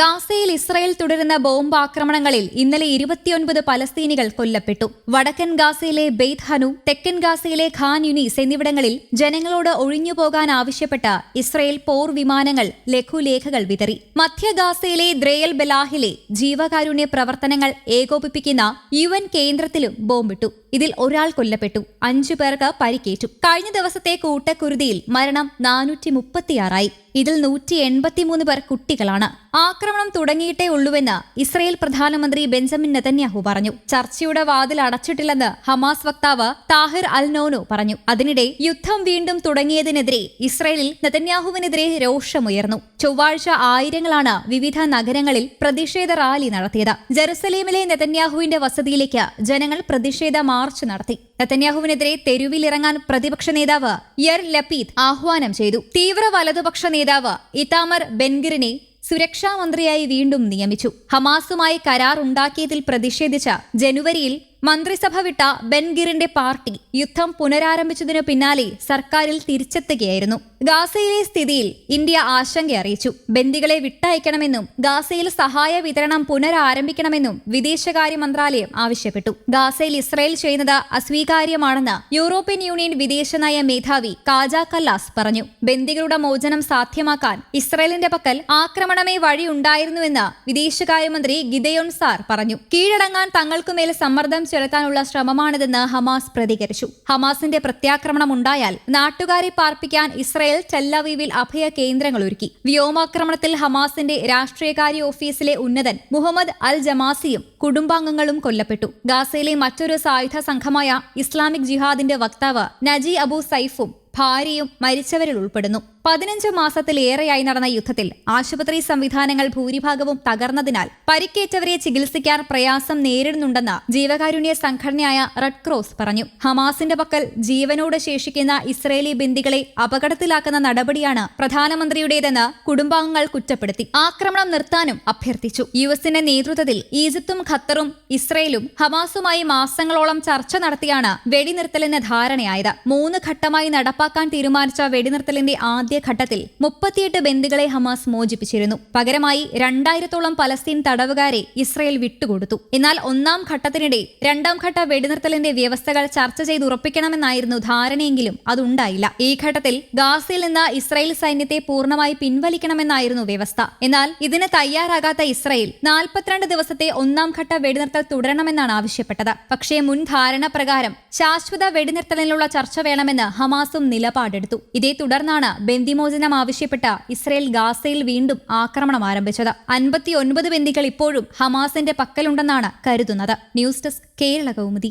ഗാസയിൽ ഇസ്രായേൽ തുടരുന്ന ബോംബ് ആക്രമണങ്ങളിൽ ഇന്നലെ ഇരുപത്തിയൊൻപത് പലസ്തീനികൾ കൊല്ലപ്പെട്ടു. വടക്കൻ ഗാസയിലെ ബെയ്ത് ഹനു തെക്കൻ ഗാസയിലെ ഖാൻ യുനീസ് എന്നിവിടങ്ങളിൽ ജനങ്ങളോട് ഒഴിഞ്ഞുപോകാൻ ആവശ്യപ്പെട്ട ഇസ്രായേൽ പോർ വിമാനങ്ങൾ ലഘുലേഖകൾ വിതറി. മധ്യ ഗാസയിലെ ദ്രേയൽ ബലാഹിലെ ജീവകാരുണ്യ പ്രവർത്തനങ്ങൾ ഏകോപിപ്പിക്കുന്ന യു എൻ കേന്ദ്രത്തിലും ബോംബിട്ടു. ഇതിൽ ഒരാൾ കൊല്ലപ്പെട്ടു. അഞ്ചു പേർക്ക് പരിക്കേറ്റു. കഴിഞ്ഞ ദിവസത്തെ കൂട്ടക്കുരുതിയിൽ മരണം നാനൂറ്റി മുപ്പത്തിയാറായി ഇതിൽ നൂറ്റി എൺപത്തിമൂന്ന് പേർ കുട്ടികളാണ്. ആക്രമണം തുടങ്ങിയിട്ടേ ഉള്ളൂവെന്ന് ഇസ്രയേൽ പ്രധാനമന്ത്രി ബെഞ്ചമിൻ നെതന്യാഹു പറഞ്ഞു. ചർച്ചയുടെ വാതിൽ അടച്ചിട്ടില്ലെന്ന് ഹമാസ് വക്താവ് താഹിർ അൽ നോനു പറഞ്ഞു. അതിനിടെ യുദ്ധം വീണ്ടും തുടങ്ങിയതിനെതിരെ ഇസ്രയേലിൽ നെതന്യാഹുവിനെതിരെ രോഷമുയർന്നു. ചൊവ്വാഴ്ച ആയിരങ്ങളാണ് വിവിധ നഗരങ്ങളിൽ പ്രതിഷേധ റാലി നടത്തിയത്. ജെറുസലേമിലെ നെതന്യാഹുവിന്റെ വസതിയിലേക്ക് ജനങ്ങൾ പ്രതിഷേധ മാർച്ച് നടത്തി. നെതന്യാഹുവിനെതിരെ തെരുവിലിറങ്ങാൻ പ്രതിപക്ഷ നേതാവ് യർ ലപീദ് ആഹ്വാനം ചെയ്തു. തീവ്ര വലതുപക്ഷ നേതാവ് ഇതാമർ ബെൻഗിറിനെ സുരക്ഷാ മന്ത്രിയായി വീണ്ടും നിയമിച്ചു. ഹമാസുമായി കരാർ ഉണ്ടാക്കിയതിൽ പ്രതിഷേധിച്ച ജനുവരിയിൽ മന്ത്രിസഭ വിട്ട ബെൻഗിറിന്റെ പാർട്ടി യുദ്ധം പുനരാരംഭിച്ചതിനു പിന്നാലെ സർക്കാരിൽ തിരിച്ചെത്തുകയായിരുന്നു. ഗാസയിലെ സ്ഥിതിയിൽ ഇന്ത്യ ആശങ്ക അറിയിച്ചു. ബന്ദികളെ വിട്ടയക്കണമെന്നും ഗാസയിൽ സഹായ വിതരണം പുനരാരംഭിക്കണമെന്നും വിദേശകാര്യ മന്ത്രാലയം ആവശ്യപ്പെട്ടു. ഗാസയിൽ ഇസ്രായേൽ ചെയ്യുന്നത് അസ്വീകാര്യമാണെന്ന് യൂറോപ്യൻ യൂണിയൻ വിദേശനയ മേധാവി കാജ കല്ലാസ് പറഞ്ഞു. ബന്ദികളുടെ മോചനം സാധ്യമാക്കാൻ ഇസ്രായേലിന്റെ പക്കൽ ആക്രമണമേ വഴിയുണ്ടായിരുന്നുവെന്ന് വിദേശകാര്യമന്ത്രി ഗിദയോൺ സാർ പറഞ്ഞു. കീഴടങ്ങാൻ തങ്ങൾക്കുമേൽ സമ്മർദ്ദം ചെലുത്താനുള്ള ശ്രമമാണിതെന്ന് ഹമാസ് പ്രതികരിച്ചു. ഹമാസിന്റെ പ്രത്യാക്രമണം ഉണ്ടായാൽ നാട്ടുകാരെ പാർപ്പിക്കാൻ ഇസ്രയേൽ ടെല്ലവീവിൽ അഭയ കേന്ദ്രങ്ങൾ ഒരുക്കി. വ്യോമാക്രമണത്തിൽ ഹമാസിന്റെ രാഷ്ട്രീയകാര്യ ഓഫീസിലെ ഉന്നതൻ മുഹമ്മദ് അൽ ജമാസിയും കുടുംബാംഗങ്ങളും കൊല്ലപ്പെട്ടു. ഗാസയിലെ മറ്റൊരു സായുധ സംഘമായ ഇസ്ലാമിക് ജിഹാദിന്റെ വക്താവ് നജി അബു സൈഫും ഭാര്യയും മരിച്ചവരിൽ ഉൾപ്പെടുന്നു. പതിനഞ്ച് മാസത്തിലേറെയായി നടന്ന യുദ്ധത്തിൽ ആശുപത്രി സംവിധാനങ്ങൾ ഭൂരിഭാഗവും തകർന്നതിനാൽ പരിക്കേറ്റവരെ ചികിത്സിക്കാൻ പ്രയാസം നേരിടുന്നുണ്ടെന്ന് ജീവകാരുണ്യ സംഘടനയായ റെഡ് ക്രോസ് പറഞ്ഞു. ഹമാസിന്റെ പക്കൽ ജീവനോട് ശേഷിക്കുന്ന ഇസ്രയേലി ബിന്ദികളെ അപകടത്തിലാക്കുന്ന നടപടിയാണ് പ്രധാനമന്ത്രിയുടേതെന്ന് കുടുംബാംഗങ്ങൾ കുറ്റപ്പെടുത്തി. ആക്രമണം നിർത്താനും അഭ്യർത്ഥിച്ചു. യു എസിന്റെ നേതൃത്വത്തിൽ ഈജിപ്തും ഖത്തറും ഇസ്രയേലും ഹമാസുമായി മാസങ്ങളോളം ചർച്ച നടത്തിയാണ് വെടിനിർത്തലിന് ധാരണയായത്. മൂന്ന് ഘട്ടമായി നടപ്പാക്കാൻ തീരുമാനിച്ച വെടിനിർത്തലിന്റെ ആദ്യ ഘട്ടത്തിൽ മുപ്പത്തിയെട്ട് ബന്ദികളെ ഹമാസ് മോചിപ്പിച്ചിരുന്നു. പകരമായി രണ്ടായിരത്തോളം പലസ്തീൻ തടവുകാരെ ഇസ്രയേൽ വിട്ടുകൊടുത്തു. എന്നാൽ ഒന്നാം ഘട്ടത്തിനിടെ രണ്ടാം ഘട്ട വെടിനിർത്തലിന്റെ വ്യവസ്ഥകൾ ചർച്ച ചെയ്ത് ഉറപ്പിക്കണമെന്നായിരുന്നു ധാരണയെങ്കിലും അതുണ്ടായില്ല. ഈ ഘട്ടത്തിൽ ഗാസയിൽ നിന്ന് ഇസ്രയേൽ സൈന്യത്തെ പൂർണമായി പിൻവലിക്കണമെന്നായിരുന്നു വ്യവസ്ഥ. എന്നാൽ ഇതിന് തയ്യാറാകാത്ത ഇസ്രയേൽ നാൽപ്പത്തിരണ്ട് ദിവസത്തെ ഒന്നാം ഘട്ട വെടിനിർത്തൽ തുടരണമെന്നാണ് ആവശ്യപ്പെട്ടത്. പക്ഷേ മുൻ ധാരണ പ്രകാരം ശാശ്വത വെടിനിർത്തലിനുള്ള ചർച്ച വേണമെന്ന് ഹമാസും നിലപാടെടുത്തു. ഇതേ തുടർന്നാണ് ബന്ദിമോചനം ആവശ്യപ്പെട്ട ഇസ്രയേൽ ഗാസയിൽ വീണ്ടും ആക്രമണം ആരംഭിച്ചത്. അൻപത്തിയൊൻപത് ബന്ദികൾ ഇപ്പോഴും ഹമാസിന്റെ പക്കലുണ്ടെന്നാണ് കരുതുന്നത്. News desk Kerala Kaumudi.